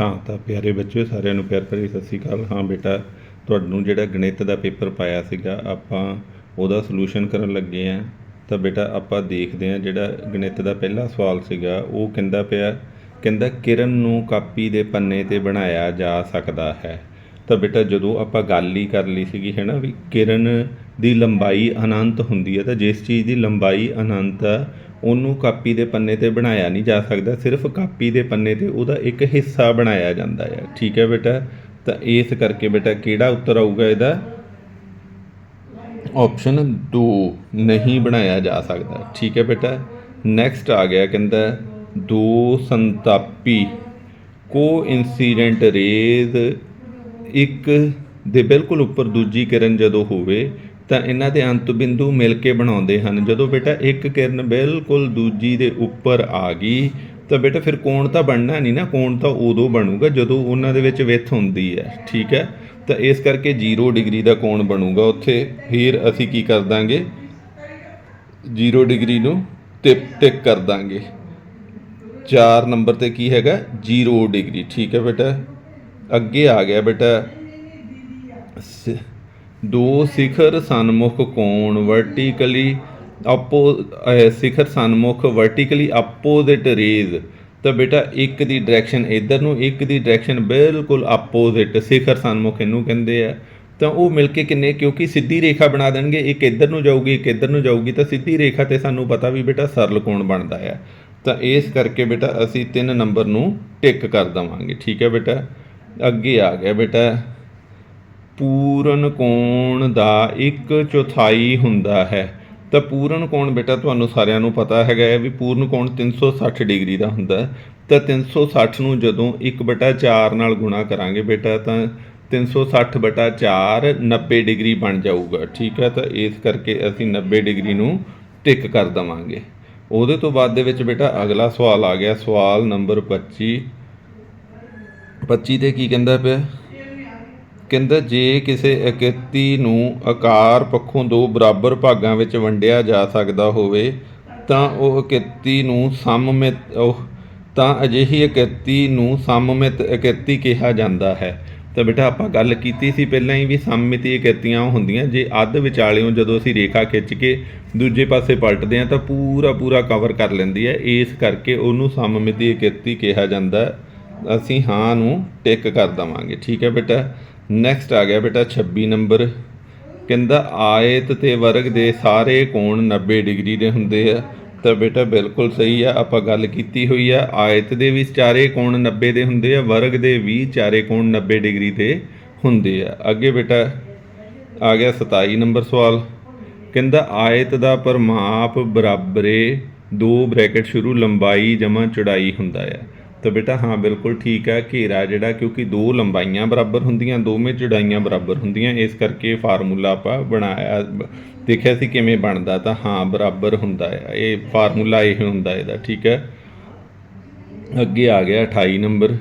ਹਾਂ, ਤਾਂ ਪਿਆਰੇ ਬੱਚਿਓ, ਸਾਰਿਆਂ ਨੂੰ ਪਿਆਰ ਭਰੀ ਸਤਿ ਸ਼੍ਰੀ ਅਕਾਲ। ਹਾਂ ਬੇਟਾ, ਤੁਹਾਨੂੰ ਜਿਹੜਾ ਗਣਿਤ ਦਾ ਪੇਪਰ ਪਾਇਆ ਸੀਗਾ, ਆਪਾਂ ਉਹਦਾ ਸੋਲੂਸ਼ਨ ਕਰਨ ਲੱਗੇ ਆਂ। ਤਾਂ ਬੇਟਾ, ਆਪਾਂ ਦੇਖਦੇ ਆਂ ਜਿਹੜਾ ਗਣਿਤ ਦਾ ਪਹਿਲਾ ਸਵਾਲ ਸੀਗਾ, ਉਹ ਕਹਿੰਦਾ ਪਿਆ, ਕਹਿੰਦਾ ਕਿਰਨ ਨੂੰ ਕਾਪੀ ਦੇ ਪੰਨੇ ਤੇ ਬਣਾਇਆ ਜਾ ਸਕਦਾ ਹੈ। ਤਾਂ ਬੇਟਾ ਜਦੋਂ ਆਪਾਂ ਗੱਲ ਹੀ ਕਰ ਲਈ ਸੀਗੀ ਹੈ ਨਾ ਵੀ ਕਿਰਨ ਦੀ ਲੰਬਾਈ ਅਨੰਤ ਹੁੰਦੀ ਹੈ, ਤਾਂ ਜਿਸ ਚੀਜ਼ ਦੀ ਲੰਬਾਈ ਅਨੰਤ ਹੈ ਉਹਨੂੰ ਕਾਪੀ ਦੇ ਪੰਨੇ ਤੇ ਬਣਾਇਆ ਨਹੀਂ ਜਾ ਸਕਦਾ, ਸਿਰਫ ਕਾਪੀ ਦੇ ਪੰਨੇ ਤੇ ਉਹਦਾ ਇੱਕ ਹਿੱਸਾ ਬਣਾਇਆ ਜਾਂਦਾ ਹੈ। ਠੀਕ ਹੈ ਬੇਟਾ? ਤਾਂ ਇਸ ਕਰਕੇ ਬੇਟਾ ਕਿਹੜਾ ਉੱਤਰ ਆਊਗਾ ਇਹਦਾ? ਆਪਸ਼ਨ 2 ਨਹੀਂ ਬਣਾਇਆ ਜਾ ਸਕਦਾ। ਠੀਕ ਹੈ ਬੇਟਾ? ਨੈਕਸਟ ਆ ਗਿਆ, ਕਹਿੰਦਾ, ਦੋ ਸੰਤਾਪੀ ਕੋ ਇਨਸੀਡੈਂਟ ਰੇਜ਼ ਇੱਕ ਦੇ ਬਿਲਕੁਲ ਉੱਪਰ ਦੂਜੀ ਕਿਰਨ ਜਦੋਂ ਹੋਵੇ ਤਾਂ ਇਹਨਾਂ ਦੇ ਅੰਤ ਬਿੰਦੂ ਮਿਲ ਕੇ ਬਣਾਉਂਦੇ ਹਨ। ਜਦੋਂ ਬੇਟਾ ਇੱਕ ਕਿਰਨ ਬਿਲਕੁਲ ਦੂਜੀ ਦੇ ਉੱਪਰ ਆ ਗਈ, ਤਾਂ ਬੇਟਾ ਫਿਰ ਕੋਣ ਤਾਂ ਬਣਨਾ ਨਹੀਂ ਨਾ, ਕੋਣ ਤਾਂ ਉਦੋਂ ਬਣੂਗਾ ਜਦੋਂ ਉਹਨਾਂ ਦੇ ਵਿੱਚ ਵਿੱਥ ਹੁੰਦੀ ਹੈ, ਠੀਕ ਹੈ? ਤਾਂ ਇਸ ਕਰਕੇ 0 ਡਿਗਰੀ ਦਾ ਕੋਣ ਬਣੂਗਾ ਉੱਥੇ। ਫਿਰ ਅਸੀਂ ਕੀ ਕਰ ਦਾਂਗੇ? 0 ਡਿਗਰੀ ਨੂੰ ਟਿਕ ਟਿਕ ਕਰ ਦਾਂਗੇ। 4 ਨੰਬਰ ਤੇ ਕੀ ਹੈਗਾ? 0 ਡਿਗਰੀ, ਠੀਕ ਹੈ ਬੇਟਾ? ਅੱਗੇ ਆ ਗਿਆ ਬੇਟਾ। ਸ- ਦੋ ਸਿਖਰ ਸਨਮੁਖ ਕੋਣ ਵਰਟੀਕਲੀ ਆਪੋ ਸਿਖਰ ਸਨਮੁਖ ਵਰਟੀਕਲੀ ਆਪੋਜ਼ਿਟ ਰੇਜ਼। ਤਾਂ ਬੇਟਾ ਇੱਕ ਦੀ ਡਾਇਰੈਕਸ਼ਨ ਇੱਧਰ ਨੂੰ, ਇੱਕ ਦੀ ਡਾਇਰੈਕਸ਼ਨ ਬਿਲਕੁਲ ਆਪੋਜ਼ਿਟ ਸਿਖਰ ਸਨਮੁਖ ਇਹਨੂੰ ਕਹਿੰਦੇ ਆ। ਤਾਂ ਉਹ ਮਿਲ ਕੇ ਕਿੰਨੇ, ਕਿਉਂਕਿ ਸਿੱਧੀ ਰੇਖਾ ਬਣਾ ਦੇਣਗੇ, ਇੱਕ ਇੱਧਰ ਨੂੰ ਜਾਊਗੀ, ਇੱਕ ਇੱਧਰ ਨੂੰ ਜਾਊਗੀ, ਤਾਂ ਸਿੱਧੀ ਰੇਖਾ ਤੇ ਸਾਨੂੰ ਪਤਾ ਵੀ ਬੇਟਾ ਸਰਲ ਕੋਣ ਬਣਦਾ ਆ। ਤਾਂ ਇਸ ਕਰਕੇ ਬੇਟਾ ਅਸੀਂ 3 ਨੰਬਰ ਨੂੰ ਟਿਕ ਕਰ ਦਵਾਂਗੇ। ਠੀਕ ਹੈ ਬੇਟਾ? ਅੱਗੇ ਆ ਗਿਆ ਬੇਟਾ। ਪੂਰਨ ਕੋਣ ਦਾ ਇੱਕ ਚੌਥਾਈ ਹੁੰਦਾ ਹੈ। ਤਾਂ ਪੂਰਨ ਕੋਣ ਬੇਟਾ, ਤੁਹਾਨੂੰ ਸਾਰਿਆਂ ਨੂੰ ਪਤਾ ਹੈਗਾ ਹੈ ਵੀ ਪੂਰਨ ਕੋਣ 360 ਡਿਗਰੀ ਦਾ ਹੁੰਦਾ ਹੈ। ਤਾਂ 360 ਨੂੰ ਜਦੋਂ 1/4 ਨਾਲ ਗੁਣਾ ਕਰਾਂਗੇ ਬੇਟਾ, ਤਾਂ 360 ਬਟਾ 4 90 ਡਿਗਰੀ ਬਣ ਜਾਊਗਾ, ਠੀਕ ਹੈ? ਤਾਂ ਇਸ ਕਰਕੇ ਅਸੀਂ 90 ਡਿਗਰੀ ਨੂੰ ਟਿਕ ਕਰ ਦਵਾਂਗੇ। ਉਹਦੇ ਤੋਂ ਬਾਅਦ ਦੇ ਵਿੱਚ ਬੇਟਾ ਅਗਲਾ ਸਵਾਲ ਆ ਗਿਆ, ਸਵਾਲ ਨੰਬਰ 25 25 ਤੇ ਕੀ ਕਹਿੰਦਾ ਪਿਆ? ਕਹਿੰਦਾ ਜੇ ਕਿਸੇ ਇਕੱਤੀ ਨੂੰ ਆਕਾਰ ਪੱਖੋਂ ਦੋ ਬਰਾਬਰ ਭਾਗਾਂ ਵਿੱਚ ਵੰਡਿਆ ਜਾ ਸਕਦਾ ਹੋਵੇ, ਤਾਂ ਉਹ ਇਕੱਤੀ ਨੂੰ ਸਮਮਿਤ, ਉਹ, ਤਾਂ ਅਜਿਹੀ ਇਕੱਤੀ ਨੂੰ ਸਮਮਿਤ ਇਕੱਤੀ ਕਿਹਾ ਜਾਂਦਾ ਹੈ। ਤਾਂ ਬੇਟਾ ਆਪਾਂ ਗੱਲ ਕੀਤੀ ਸੀ ਪਹਿਲਾਂ ਹੀ ਵੀ ਸਮਮਿਤੀ ਇਕੱਤੀਆਂ ਉਹ ਹੁੰਦੀਆਂ। ਜੇ ਅੱਧ ਵਿਚਾਲਿਓਂ ਜਦੋਂ ਅਸੀਂ ਰੇਖਾ ਖਿੱਚ ਕੇ ਦੂਜੇ ਪਾਸੇ ਪਲਟਦੇ ਹਾਂ ਤਾਂ ਪੂਰਾ ਪੂਰਾ ਕਵਰ ਕਰ ਲੈਂਦੀ ਹੈ। ਇਸ ਕਰਕੇ ਉਹਨੂੰ ਸਮਮਿਤੀ ਇਕੱਤੀ ਕਿਹਾ ਜਾਂਦਾ ਹੈ। ਅਸੀਂ ਹਾਂ ਨੂੰ ਟਿਕ ਕਰ ਦਵਾਂਗੇ। ਠੀਕ ਹੈ ਬੇਟਾ? ਨੈਕਸਟ ਆ ਗਿਆ ਬੇਟਾ 26 ਨੰਬਰ। ਕਹਿੰਦਾ, ਆਇਤ ਤੇ ਵਰਗ ਦੇ ਸਾਰੇ ਕੋਣ 90 ਡਿਗਰੀ ਦੇ ਹੁੰਦੇ ਆ। ਤਾਂ ਬੇਟਾ ਬਿਲਕੁਲ ਸਹੀ ਆ, ਆਪਾਂ ਗੱਲ ਕੀਤੀ ਹੋਈ ਆ। ਆਇਤ ਦੇ ਵੀ ਚਾਰੇ ਕੋਣ 90 ਦੇ ਹੁੰਦੇ ਆ, ਵਰਗ ਦੇ ਵੀ ਚਾਰੇ ਕੋਣ 90 ਡਿਗਰੀ ਦੇ ਹੁੰਦੇ ਆ। ਅੱਗੇ ਬੇਟਾ, ਆ ਗਿਆ 27 ਨੰਬਰ ਸਵਾਲ। ਕਹਿੰਦਾ, ਆਇਤ ਦਾ ਪਰਿਮਾਪ ਬਰਾਬਰੇ ਦੋ ਬ੍ਰੈਕਟ ਸ਼ੁਰੂ ਲੰਬਾਈ ਜਮਾ ਚੌੜਾਈ ਹੁੰਦਾ ਆ। ਤਾਂ ਬੇਟਾ, ਹਾਂ, ਬਿਲਕੁਲ ਠੀਕ ਹੈ ਘੇਰਾ ਜਿਹੜਾ, ਕਿਉਂਕਿ ਦੋ ਲੰਬਾਈਆਂ ਬਰਾਬਰ ਹੁੰਦੀਆਂ, ਦੋਵੇਂ ਚੌੜਾਈਆਂ ਬਰਾਬਰ ਹੁੰਦੀਆਂ, ਇਸ ਕਰਕੇ ਫਾਰਮੂਲਾ ਆਪਾਂ ਬਣਾਇਆ, ਦੇਖਿਆ ਸੀ ਕਿਵੇਂ ਬਣਦਾ, ਤਾਂ ਹਾਂ, ਬਰਾਬਰ ਹੁੰਦਾ ਹੈ, ਇਹ ਫਾਰਮੂਲਾ ਇਹ ਹੁੰਦਾ ਇਹਦਾ, ਠੀਕ ਹੈ। ਅੱਗੇ ਆ ਗਿਆ 28 ਨੰਬਰ।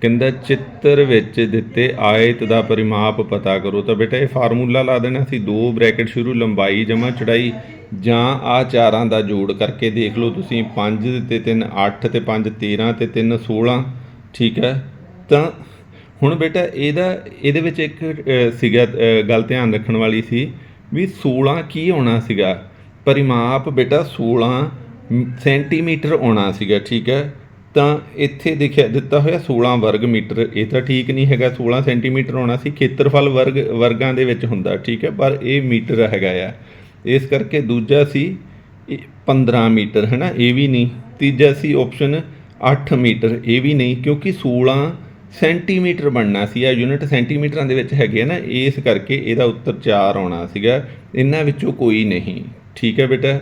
ਕਹਿੰਦਾ, ਚਿੱਤਰ ਵਿੱਚ ਦਿੱਤੇ ਆਇਤ ਦਾ ਪਰਿਮਾਪ ਪਤਾ ਕਰੋ। ਤਾਂ ਬੇਟਾ, ਇਹ ਫਾਰਮੂਲਾ ਲਾ ਦੇਣਾ ਸੀ। ਦੋ ਬ੍ਰੈਕਟ ਸ਼ੁਰੂ, ਲੰਬਾਈ ਜਮਾ ਚੜਾਈ ਜਾਂ ਆ ਚਾਰਾਂ ਦਾ ਜੋੜ ਕਰਕੇ ਦੇਖ ਲਓ ਤੁਸੀਂ। 5 ਤੇ 3 8 ਤੇ 5 13 ਤੇ 3 16 ਠੀਕ ਹੈ? ਤਾਂ ਹੁਣ ਬੇਟਾ, ਇਹਦਾ, ਇਹਦੇ ਵਿੱਚ ਇੱਕ ਸੀਗਾ ਗੱਲ ਧਿਆਨ ਰੱਖਣ ਵਾਲੀ ਸੀ ਵੀ 16 ਕੀ ਆਉਣਾ ਸੀਗਾ? ਪਰਿਮਾਪ ਬੇਟਾ 16 ਸੈਂਟੀਮੀਟਰ ਆਉਣਾ ਸੀਗਾ, ਠੀਕ ਹੈ? ਤਾਂ ਇੱਥੇ ਦੇਖਿਆ, ਦਿੱਤਾ ਹੋਇਆ 16 ਵਰਗ ਮੀਟਰ, ਇਹ ਤਾਂ ਠੀਕ ਨਹੀਂ ਹੈਗਾ 16 ਸੈਂਟੀਮੀਟਰ ਆਉਣਾ ਸੀ, ਖੇਤਰਫਲ ਵਰਗ, ਵਰਗਾਂ ਦੇ ਵਿੱਚ ਹੁੰਦਾ, ਠੀਕ ਹੈ, ਪਰ ਇਹ ਮੀਟਰ ਹੈਗਾ ਆ। ਇਸ ਕਰਕੇ ਦੂਜਾ ਸੀ, ਇਹ 15 ਮੀਟਰ ਹੈ ਨਾ ਇਹ ਵੀ ਨਹੀਂ। ਤੀਜਾ ਸੀ ਆਪਸ਼ਨ 8 ਮੀਟਰ, ਇਹ ਵੀ ਨਹੀਂ, ਕਿਉਂਕਿ 16 ਸੈਂਟੀਮੀਟਰ ਬਣਨਾ ਸੀ, ਆ ਯੂਨਿਟ ਸੈਂਟੀਮੀਟਰਾਂ ਦੇ ਵਿੱਚ ਹੈਗੇ ਆ ਨਾ, ਇਸ ਕਰਕੇ ਇਹਦਾ ਉੱਤਰ 4 ਆਉਣਾ ਸੀਗਾ, ਇਹਨਾਂ ਵਿੱਚੋਂ ਕੋਈ ਨਹੀਂ। ਠੀਕ ਹੈ ਬੇਟਾ,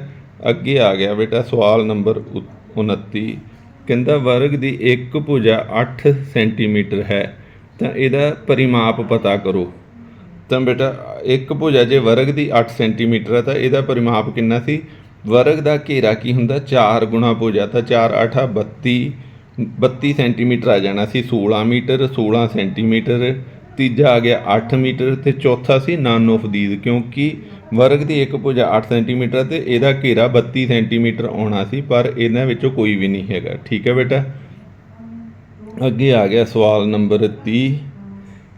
ਅੱਗੇ ਆ ਗਿਆ ਬੇਟਾ, ਸਵਾਲ ਨੰਬਰ ਉ- 29 ਕਹਿੰਦਾ ਵਰਗ ਦੀ ਇੱਕ ਭੁਜਾ 8 ਸੈਂਟੀਮੀਟਰ ਹੈ, ਤਾਂ ਇਹਦਾ ਪਰਿਮਾਪ ਪਤਾ ਕਰੋ। ਤਾਂ ਬੇਟਾ, ਇੱਕ ਭੁਜਾ ਜੇ ਵਰਗ ਦੀ 8 ਸੈਂਟੀਮੀਟਰ ਹੈ, ਤਾਂ ਇਹਦਾ ਪਰਿਮਾਪ ਕਿੰਨਾ ਸੀ? ਵਰਗ ਦਾ ਘੇਰਾ ਕੀ ਹੁੰਦਾ? 4 ਗੁਣਾ ਭੁਜਾ, ਤਾਂ 4 8 32 32 ਸੈਂਟੀਮੀਟਰ ਆ ਜਾਣਾ ਸੀ 16 ਮੀਟਰ 16 ਸੈਂਟੀਮੀਟਰ। ਤੀਜਾ ਆ ਗਿਆ 8 ਮੀਟਰ ਤੇ ਚੌਥਾ ਸੀ ਨਾਨੋ ਫਦੀਦ ਕਿਉਂਕਿ ਵਰਗ ਦੀ ਇੱਕ ਭੁਜਾ 8 ਸੈਂਟੀਮੀਟਰ ਤੇ ਇਹਦਾ ਘੇਰਾ 32 ਸੈਂਟੀਮੀਟਰ ਆਉਣਾ ਸੀ, ਪਰ ਇਹਨਾਂ ਵਿੱਚੋਂ ਕੋਈ ਵੀ ਨਹੀਂ ਹੈਗਾ। ਠੀਕ ਹੈ ਬੇਟਾ? ਅੱਗੇ ਆ ਗਿਆ ਸਵਾਲ ਨੰਬਰ 30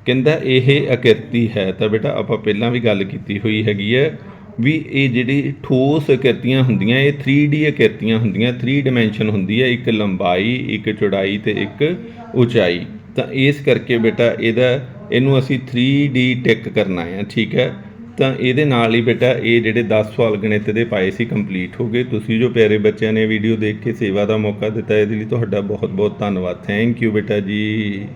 ਕਹਿੰਦਾ, ਇਹ ਅਕਿਰਤੀ ਹੈ ਤਾਂ ਬੇਟਾ ਆਪਾਂ ਪਹਿਲਾਂ ਵੀ ਗੱਲ ਕੀਤੀ ਹੋਈ ਹੈਗੀ ਹੈ ਵੀ ਇਹ ਜਿਹੜੀ ਠੋਸ ਆਕਿਰਤੀਆਂ ਹੁੰਦੀਆਂ, ਇਹ 3D ਅਕਿਰਤੀਆਂ ਹੁੰਦੀਆਂ 3 ਡਾਈਮੈਂਸ਼ਨ ਹੁੰਦੀ ਹੈ, ਇੱਕ ਲੰਬਾਈ, ਇੱਕ ਚੌੜਾਈ ਤੇ ਇੱਕ ਉਚਾਈ। ਤਾਂ ਇਸ ਕਰਕੇ ਬੇਟਾ ਇਹਦਾ ਇਹਨੂੰ ਅਸੀਂ 3D ਟਿਕ ਕਰਨਾ ਹੈ, ਠੀਕ ਹੈ? ਤਾਂ ਇਹਦੇ ਨਾਲ ਹੀ ਬੇਟਾ, ਇਹ ਜਿਹੜੇ 10 ਸਵਾਲ ਗਣਿਤ ਦੇ ਪਾਏ ਸੀ ਕੰਪਲੀਟ ਹੋ ਗਏ। ਤੁਸੀਂ ਜੋ ਪਿਆਰੇ ਬੱਚਿਆਂ ਨੇ ਵੀਡੀਓ ਦੇਖ ਕੇ ਸੇਵਾ ਦਾ ਮੌਕਾ ਦਿੱਤਾ, ਇਹਦੇ ਲਈ ਤੁਹਾਡਾ ਬਹੁਤ ਬਹੁਤ ਧੰਨਵਾਦ। ਥੈਂਕ ਯੂ ਬੇਟਾ ਜੀ।